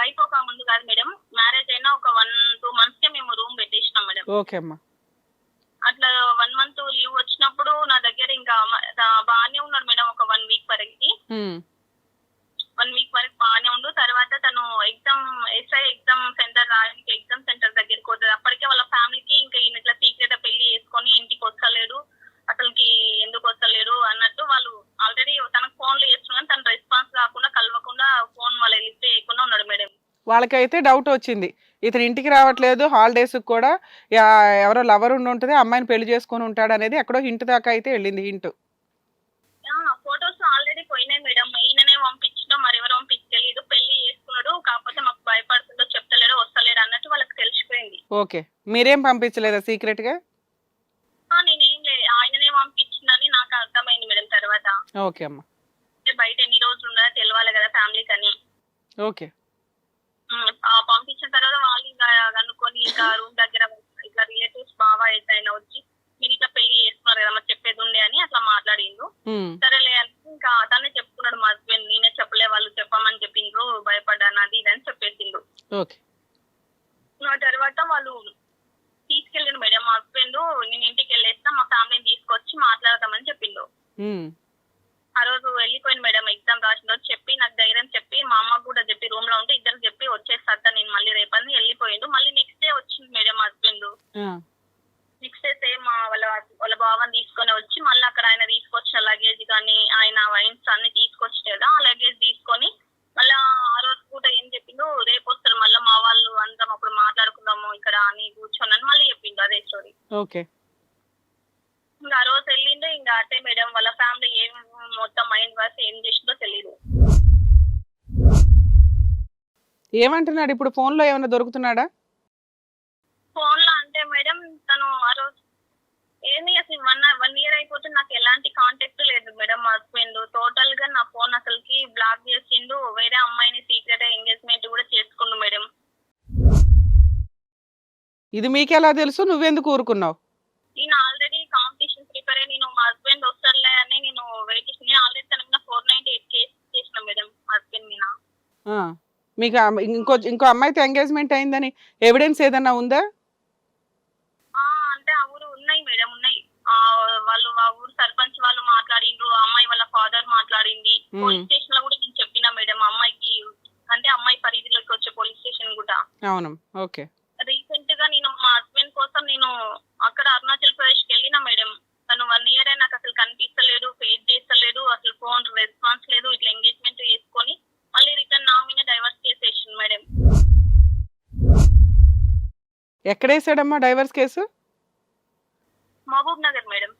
అయిపోక ముందు కాదు madam. Marriage అయినా ఒక వన్ టూ మంత్స్ కే మేము రూమ్ పెట్టేసినాం మేడం. ఓకే అమ్మా. అట్లా వన్ మంత్ లీవ్ వచ్చినప్పుడు నా దగ్గర ఇంకా బాగానే ఉన్నాడు మేడం ఒక వన్ వీక్ వరకు ఉమ్, వన్ వీక్ వరకు బాగానే ఉండు తర్వాత తను ఎగ్జామ్ ఎస్ఐ ఎగ్జామ్ సెంటర్ రాయడానికి ఎగ్జామ్ సెంటర్ దగ్గరికి పోతుంది అప్పటికే వాళ్ళ ఫ్యామిలీకి ఇంకా ఈయన ఇట్లా సీక్రెట్ పెళ్ళి చేసుకొని ఇంటికి వస్తలేడు అసలుకి ఎందుకు వస్తలేడు అన్నట్టు వాళ్ళు ఆల్రెడీ తనకు ఫోన్లు చేస్తున్నారు తన రెస్పాన్స్ కాకుండా కలవకుండా ఫోన్ వాళ్ళ లిఫ్ట్ చేయకుండా ఉన్నాడు మేడం వాళ్ళకైతే డౌట్ వచ్చింది. ఇతను ఇంటికి రావట్లేదు హాలిడేస్ కూడా ఎవరో లవర్ ఉండి ఉంటుంది అమ్మాయిని పెళ్ళి చేసుకొని ఉంటాడు అనేది ఎక్కడో హింట్ దాకా అయితే వెళ్ళింది హింట్ ఫొటోస్ ఆల్రెడీ పోయినాయి మేడం ఈయననే పంపించినా మరి ఎవరు పంపించలేదు పెళ్ళి చేసుకున్నాడు కాకపోతే మాకు భయపడుతుందో చెప్తలేడు వస్తలేడు అన్నట్టు వాళ్ళకి తెలిసిపోయింది. ఓకే. మీరేం పంపించలేదా సీక్రెట్గా నేనేం లేదు ఆయననే పంపించిందని నాకు అర్థమైంది మేడం తర్వాత. ఓకే అమ్మా. బయట ఎన్ని రోజులు ఉన్నదో తెలియాలి కదా ఫ్యామిలీకి అని ఓకే. పంపించిన తర్వాత వాళ్ళు ఇంకా కనుక్కొని ఇంకా రూమ్ దగ్గర ఇట్లా రిలేటివ్స్ బాగా ఏదైనా వచ్చి మీరు ఇట్లా పెళ్ళి చేస్తున్నారు కదా మరి చెప్పేది ఉండే అని అట్లా మాట్లాడిండు. సరేలే అని ఇంకా తనే చెప్పుకున్నాడు మా హస్బెండ్ నేనే చెప్పలే వాళ్ళు చెప్పమని చెప్పిండ్రు భయపడ్డాను అది ఇది అని చెప్పేసిండు. ఆ తర్వాత వాళ్ళు తీసుకెళ్ళిండు మేడం మా హస్బెండ్ నేను ఇంటికి వెళ్ళేస్తా మా ఫ్యామిలీని తీసుకొచ్చి మాట్లాడదామని చెప్పిండు. ఆ రోజు వెళ్ళిపోయింది మేడం ఎగ్జామ్ రాసిన రోజు చెప్పి నాకు ధైర్యం చెప్పి మా అమ్మకు కూడా చెప్పి రూమ్లో ఉంటే ఇద్దరు చెప్పి వచ్చేస్తా నేను మళ్ళీ రేపని వెళ్ళిపోయిండు. మళ్ళీ నెక్స్ట్ డే వచ్చింది madam husband next day same వాళ్ళ వాళ్ళ బావని తీసుకొని వచ్చి మళ్ళీ అక్కడ ఆయన తీసుకొచ్చిన లగేజ్ కానీ ఆయన వైన్స్ అన్ని తీసుకొచ్చి కదా ఆ లగేజ్ తీసుకొని మళ్ళీ ఆ రోజు కూడా ఏం చెప్పిండు? రేపు వస్తారు మళ్ళీ మా వాళ్ళు అందరం అప్పుడు మాట్లాడుకుందాము ఇక్కడ అని కూర్చొని మళ్ళీ చెప్పిండు అదే స్టోరీ ఓకే. ఇంకా ఆ రోజు వెళ్ళిండు. ఇంకా అట్టే మేడం వాళ్ళ ఫ్యామిలీ ఏం మొత్తం మైండ్ వాష్ ఏం చేసిందో తెలియదు ఏమంటున్నాడు? ఇప్పుడు ఫోన్లో ఏమైనా దొరుకుతున్నాడా? ఫోన్లో అంటే మేడం తను ఆ రోజు ఏంది అసలు వన్ వన్ ఇయర్ అయిపోతే నాకు ఎలాంటి కాంటాక్ట్ లేదు మేడం మా హస్బెండ్. టోటల్గా నా ఫోన్ అసలుకి బ్లాక్ చేసిండు. వేరే అమ్మాయిని సీక్రెట్ ఎంగేజ్మెంట్ కూడా చేసుకుండు మేడం. ఇది మీకెలా తెలుసు? నువ్వెందుకు ఊరుకున్నావు నేను ఆల్రెడీ కాంపిటీషన్ ప్రిపేర్ అయ్యి నేను మా హస్బెండ్ వస్తారులే అని నేను వెయిట్ చేసి నేను ఆల్రెడీ తన మీద ఫోర్ నైన్టీ ఎయిట్ కేసు చేసిన మేడం హస్బెండ్ మీద ఆ, మీకు ఇంకో ఇంకో అమ్మాయితో ఎంగేజ్మెంట్ అయిందని ఎవిడెన్స్ ఏదన్నా ఉందా? ఆ, అంటే ఆ ఊరు ఉన్నాయి మేడం ఉన్నాయి. వాళ్ళు ఆ ఊరు సర్పంచ్ వాళ్ళు మాట్లాడిండ్రు అమ్మాయి వాళ్ళ ఫాదర్ మాట్లాడింది. పోలీస్ స్టేషన్లో కూడా నేను చెప్పిన మేడం అమ్మాయికి అంటే అమ్మాయి పరిధిలోకి వచ్చే పోలీస్ స్టేషన్ కూడా. అవును ఓకే రీసెంట్గా నేను మా హస్బెండ్ కోసం నేను అక్కడ అరుణాచల్ ప్రదేశ్కి వెళ్ళిన మేడం తను వన్ ఇయర్ అయినా నాకు అసలు కనిపిస్తలేడు ఫేస్ చేస్తలేడు అసలు ఫోన్ రెస్పాన్స్ లేదు ఇట్లా ఎంగేజ్మెంట్ చేసుకొని మళ్ళీ రిటర్న్ నా మీద డైవర్స్ చేసేసింది మేడం ఎక్కడేసాడమ్మా divorce case? Mahabubnagar madam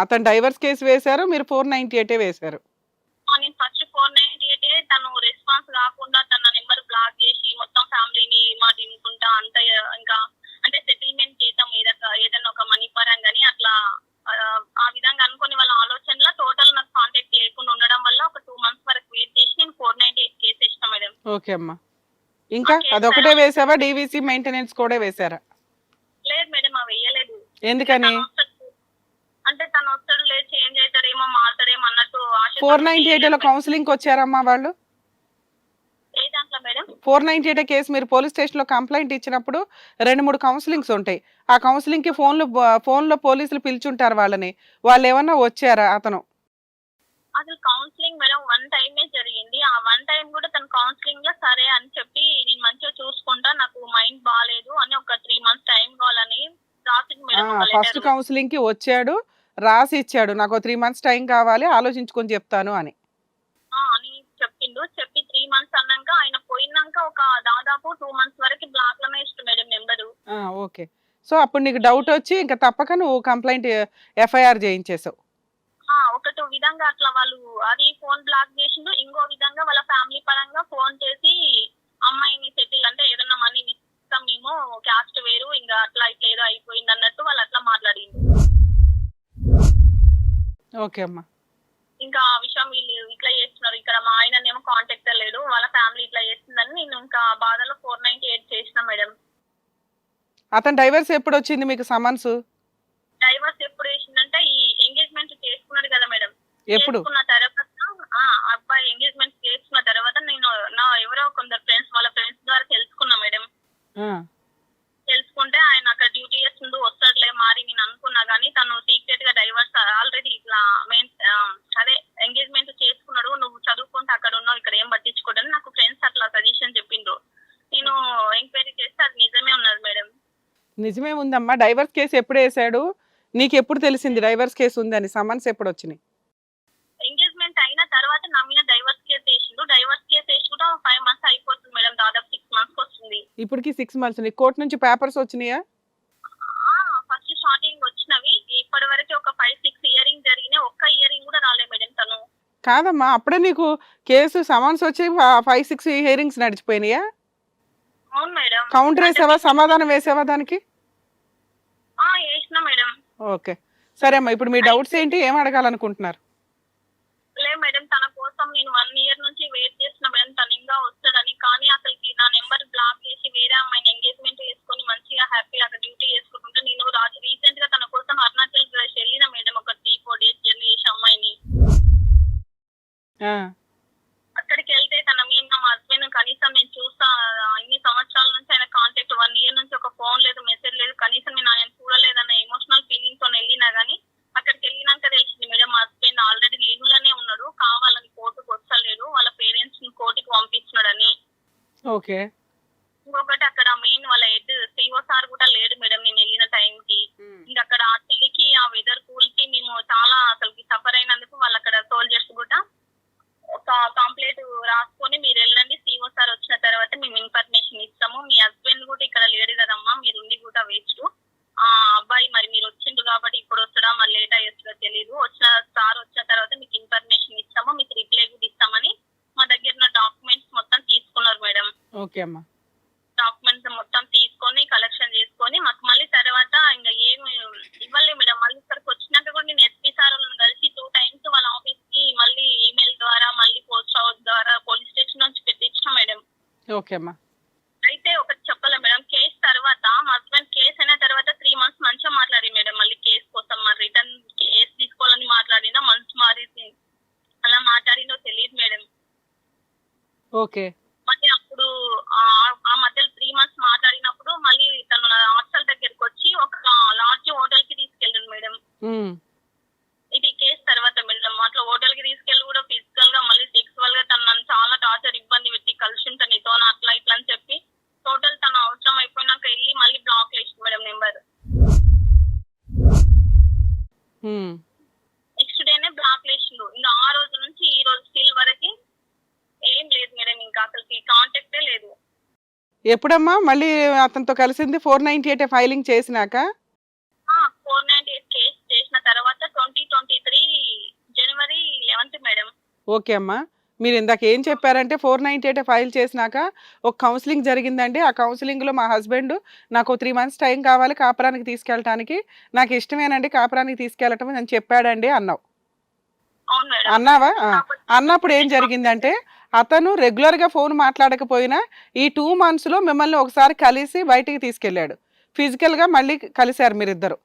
అతను డైవర్స్ కేసు వేశారు మీరు ఫోర్ నైన్టీ ఎయిటే వేశారు. నేను ఫస్ట్ ఫోర్ నైన్టీ ఎయిట్ తను రెస్పాన్స్ కాకుండా తన నెంబర్ బ్లాక్ చేసి మొత్తం ఫ్యామిలీని మాట వినుకుంటా అంత ఇంకా అంటే సెటిల్మెంట్ చేద్దాం ఏదైనా ఏదైనా ఒక మనీ పరంగాని అట్లా ఆ, విధంగా అనుకుని వాళ్ళ ఆలోచనలో టోటల్ నాకు కాంటాక్ట్ చేయకుండా ఉండడం వల్ల ఒక టూ మంత్స్ వరకు వెయిట్ చేసి నేను ఫోర్ నైన్టీ ఎయిట్ కేసు ఇచ్చిన మేడం. ఓకే అమ్మా. ఇంకా అదొకటే. వేసావా? డీవీసీ మెయింటెనెన్స్ కూడా వేశారా లేదు మేడం అవి వేయలేదు ఎందుకని? అంటే తను వస్తాడు లేదు చేంజ్ అవుతాడేమో మారుతాడేమో అన్నట్టు ఫోర్ నైన్టీ ఎయిట్లో కౌన్సిలింగ్ వచ్చారమ్మా వాళ్ళు? ఏ దాంట్లో madam? Four ninety eight case మీరు పోలీస్ స్టేషన్లో కంప్లైంట్ ఇచ్చినప్పుడు రెండు మూడు కౌన్సిలింగ్స్ ఉంటాయి. ఆ కౌన్సిలింగ్కి ఫోన్లు ఫోన్లో పోలీసులు పిలుచుంటారు వాళ్ళని. వాళ్ళు ఏమన్నా వచ్చారా అతను? అసలు కౌన్సిలింగ్ మేడం వన్ టైమే జరిగింది. ఆ వన్ టైం కూడా తన కౌన్సిలింగ్లో సరే అని చెప్పి నేను మంచిగా చూసుకుంటా నాకు మైండ్ బాగాలేదు అని ఒక త్రీ మంత్స్ టైం కావాలని ఫస్ట్ letter. కౌన్సిలింగ్కి వచ్చాడు రాసి ఇచ్చాడు నాకు త్రీ మంత్స్ టైం కావాలి ఆలోచించుకొని చెప్తాను అని. చెప్పిండు. చెప్పి త్రీ మంత్స్ అన్నాక ఆయన పోయినాక ఒక దాదాపు టూ మంత్స్ వరకు బ్లాక్లోనే ఇష్టం మేడం నెంబరు ఓకే. సో అప్పుడు నీకు డౌట్ వచ్చి ఇంకా తప్పక నువ్వు కంప్లైంట్ ఎఫ్ఐఆర్ చేయించేసావు ఒకటి విధంగా అట్లా వాళ్ళు అది ఫోన్ బ్లాక్ చేసిండు ఇంకో విధంగా వాళ్ళ ఫ్యామిలీ పరంగా ఫోన్ చేసి అమ్మాయిని సెటిల్ అంటే ఏదన్నా మనీ ఇస్తాం మేము క్యాస్ట్ వేరు ఇంకా అట్లా ఇట్లా ఏదో అయిపోయింది అన్నట్టు వాళ్ళు అట్లా మాట్లాడిండు ఓకే అమ్మా. ఇంకా ఆ విషయం వీళ్ళు ఇట్లా చేస్తున్నారు. ఇక్కడ మా ఆయననేమో కాంటాక్ట్ లేడు. వాళ్ళ ఫ్యామిలీ ఇట్లా చేస్తుందని నేను ఇంకా బాధలో ఫోర్ నైన్టీ ఎయిట్ చేసిన మేడం. అతను డైవర్స్ ఎప్పుడు వచ్చింది మీకు సమన్స్? డైవర్స్ ఎప్పుడు వేసిందంటే ఈ ఎంగేజ్మెంట్ చేసుకున్నాడు కదా మేడం. ఎప్పుడు? చేసుకున్న తర్వాత ఆ అబ్బాయి ఎంగేజ్మెంట్ చేసుకున్న తర్వాత నేను నా ఎవరో కొందరు ఫ్రెండ్స్ వాళ్ళ ఫ్రెండ్స్ ద్వారా తెలుసుకున్నా మేడం. తెలుసుకుంటే ఆయన అక్కడ డ్యూటీ చేస్తుండు వస్తాడులే మారి నేను అనుకున్నా కానీ తను సీక్రెట్గా డైవర్స్ ఆల్రెడీ ఇట్లా మెయిన్ అదే ఎంగేజ్మెంట్ చేసుకున్నాడు నువ్వు చదువుకుంటే అక్కడ ఉన్నావు ఇక్కడ ఏం పట్టించుకోడని నాకు ఫ్రెండ్స్ అట్లా సజెషన్ చెప్పిండ్రు నేను ఎంక్వైరీ చేస్తే అది నిజమే ఉన్నది మేడం నిజమే ఉందమ్మా డైవర్స్ కేసు ఎప్పుడు వేసాడు నీకు ఎప్పుడు తెలిసింది డైవర్స్ కేసు ఉందని సమన్స్ ఎప్పుడు వచ్చినాయి ఎంగేజ్మెంట్ అయిన తర్వాత నా మీద డైవర్స్ కేసు వేసిండు. డైవర్స్ కేసు వేసి కూడా ఫైవ్ మంత్స్ అయిపోతుంది మేడం. దాదాపు సిక్స్ మంత్స్ వస్తుంది. ఇప్పటికి సిక్స్ మంత్స్ నీ కోర్టు నుంచి పేపర్స్ వచ్చినాయా? ఫస్ట్ స్టార్టింగ్ వచ్చినవి. ఇప్పటి వరకు ఒక ఫైవ్ సిక్స్ ఇయరింగ్ జరిగినాయి. ఒక్క ఇయరింగ్ కూడా రాలే మేడం తను. కాదమ్మా అప్పుడే నీకు కేసు సమన్స్ వచ్చి ఫైవ్ సిక్స్ హియరింగ్స్ నడిచిపోయినాయా? అవును మేడం. కౌంటర్ వేసావా? సమాధానం వేసావా దానికి? ఓకే. సరే అమ్మా ఇప్పుడు మీ డౌట్స్ ఏంటి? ఏం అడగాలనుకుంటున్నారు? లే మేడం తన కోసం నేను వన్ ఇయర్ నుంచి వెయిట్ చేసిన మేడం తను ఇంకా వస్తాడని. కానీ అసలుకి నా నెంబర్ బ్లాక్ చేసి వేరే అమ్మాయిని ఎంగేజ్మెంట్ చేసుకొని మంచిగా హ్యాపీ అక్కడ డ్యూటీ చేసుకుంటుంటే నేను రాజు రీసెంట్గా తన కోసం అరుణాచల్ ప్రదేశ్ వెళ్ళిన మేడం ఒక త్రీ ఫోర్ డేస్ జర్నీ చేసి అమ్మాయిని ఆ, అక్కడికి వెళ్తే తన మీద మా హస్బెండ్ కనీసం నేను చూస్తా ఇన్ని సంవత్సరాల నుంచి ఆయన కాంటాక్ట్ వన్ ఇయర్ నుంచి ఒక ఫోన్ లేదు మెసేజ్ లేదు కనీసం నేను ఆయన చూడలేదన్న ఎమోషనల్ ఫీలింగ్తో వెళ్ళినా గానీ అక్కడికి వెళ్ళినాక తెలిసింది మేడం మా హస్బెండ్ ఆల్రెడీ లీగులోనే ఉన్నాడు కావాలని కోర్టుకు వస్తలేడు వాళ్ళ పేరెంట్స్ని కోర్టుకు పంపించినాడని ఓకే ఇంకొకటి అక్కడ మెయిన్ వాళ్ళ హెడ్ సిఓ సార్ కూడా లేడు మేడం నేను వెళ్ళిన టైం కి ఇంకా అక్కడ ఆ చలికి ఆ వెదర్ కూల్కి మేము చాలా అసలు సఫర్ అయినందుకు వాళ్ళు అక్కడ సోల్జర్స్ కూడా ఒక కాంప్లైంట్ రాసుకొని మీరు వెళ్ళండి సిఓ సార్ వచ్చిన తర్వాత మేము ఇన్ఫర్మేషన్ ఇస్తాము మీ హస్బెండ్ కూడా ఇక్కడ లేడు కదమ్మా మీరు ఉండి కూడా వేస్ట్ ఆ అబ్బాయి మరి మీరు వచ్చిండు కాబట్టి ఇప్పుడు వస్తాడా మరి లేట్ అయ్యేస్తుందో తెలియదు వచ్చిన సార్ వచ్చిన తర్వాత మీకు ఇన్ఫర్మేషన్ ఇస్తాము మీకు రిప్లై కూడా ఇస్తామని మా దగ్గర ఉన్న డాక్యుమెంట్స్ మొత్తం తీసుకున్నారు మేడం ఓకే అమ్మా డాక్యుమెంట్స్ మొత్తం తీసుకొని కలెక్షన్ చేసుకొని మాకు మళ్ళీ తర్వాత ఇంకా ఏమి ఇవ్వలే మేడం. మళ్ళీ ఇక్కడికి వచ్చినాక కూడా నేను ఎస్పీ సార్ వాళ్ళని కలిసి టూ టైమ్స్ వాళ్ళ ఆఫీస్కి మళ్ళీ ఈమెయిల్ ద్వారా మళ్ళీ పోస్ట్ హౌస్ ద్వారా పోలీస్ స్టేషన్ నుంచి పెట్టించాం మేడం. ఓకే అమ్మా అయితే ఒకటి చెప్పలే మేడం? కేసు తర్వాత మా హస్బెండ్ కేసు అయిన తర్వాత త్రీ మంత్స్ మంచిగా మాట్లాడి మేడం. మళ్ళీ కేసు కోసం మరి రిటర్న్ కేసు తీసుకోవాలని మాట్లాడినా మనసు మారింది అలా మాట్లాడిందో తెలియదు మేడం. ఓకే మళ్ళీ అప్పుడు ఆ- ఆ మధ్యలో త్రీ మంత్స్ మాట్లాడినప్పుడు మళ్ళీ తను నా హాస్టల్ దగ్గరికి వచ్చి ఒక లాడ్జ్ హోటల్కి తీసుకెళ్ళాను మేడం ఉమ్, ఇది కేసు తర్వాత మేడం అట్లా హోటల్కి తీసుకెళ్ళి కూడా ఫిజికల్గా మళ్ళీ సెక్సువల్గా తను నన్ను చాలా టార్చర్ ఇబ్బంది పెట్టి కలిసి ఉంటా నీతో అట్లా ఇట్లా అని చెప్పి టోటల్ తన అవసరం అయిపోయినాక వెళ్ళి మళ్ళీ బ్లాక్ చేసింది మేడం నెంబర్ ఉమ్. నెక్స్ట్ డేనే బ్లాక్ చేసిండు ఇంకా ఆ రోజు నుంచి ఈ రోజు స్టిల్ వరకు ఏం లేదు మేడం ఇంకా అసలు కాంటాక్టే లేదు ఎప్పుడమ్మా? మళ్ళీ అతనితో కలిసింది ఫోర్ నైన్టీ ఎయిట్ ఫైలింగ్ చేసినాక? ఫోర్ నైన్టీ ఎయిట్ కేసు చేసిన తర్వాత twenty twenty three January eleventh madam. Okay అమ్మా. మీరు ఇందాక ఏం చెప్పారంటే ఫోర్ నైన్టీ ఎయిట్ ఫైల్ చేసినాక ఒక కౌన్సిలింగ్ జరిగిందండి. ఆ కౌన్సిలింగ్లో మా హస్బెండ్ నాకు త్రీ మంత్స్ టైం కావాలి కాపురానికి తీసుకెళ్ళటానికి. నాకు ఇష్టమేనండి కాపురానికి తీసుకెళ్ళటం అని చెప్పాడండి అన్నావు. అన్నావా. అన్నప్పుడు ఏం జరిగిందంటే అతను రెగ్యులర్గా ఫోన్ మాట్లాడకపోయినా ఈ టూ మంత్స్లో మిమ్మల్ని ఒకసారి కలిసి బయటికి తీసుకెళ్ళాడు. ఫిజికల్గా మళ్ళీ కలిశారు మీరిద్దరు.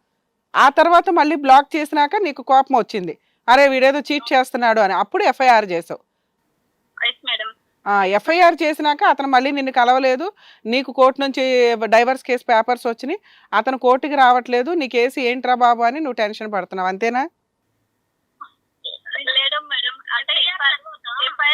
ఆ తర్వాత మళ్ళీ బ్లాక్ చేసినాక నీకు కోపం వచ్చింది. అరే వీడేదో చీట్ చేస్తున్నాడు అని అప్పుడు ఎఫ్ఐఆర్ చేసావు ఎఫ్ఐఆర్ చేసినాక అతను మళ్ళీ నిన్ను కలవలేదు. నీకు కోర్టు నుంచి డైవర్స్ కేసు పేపర్స్ వచ్చినాయి. అతను కోర్టుకి రావట్లేదు. నీ కేసు ఏంట్రా బాబు అని నువ్వు టెన్షన్ పడుతున్నావు. అంతేనా?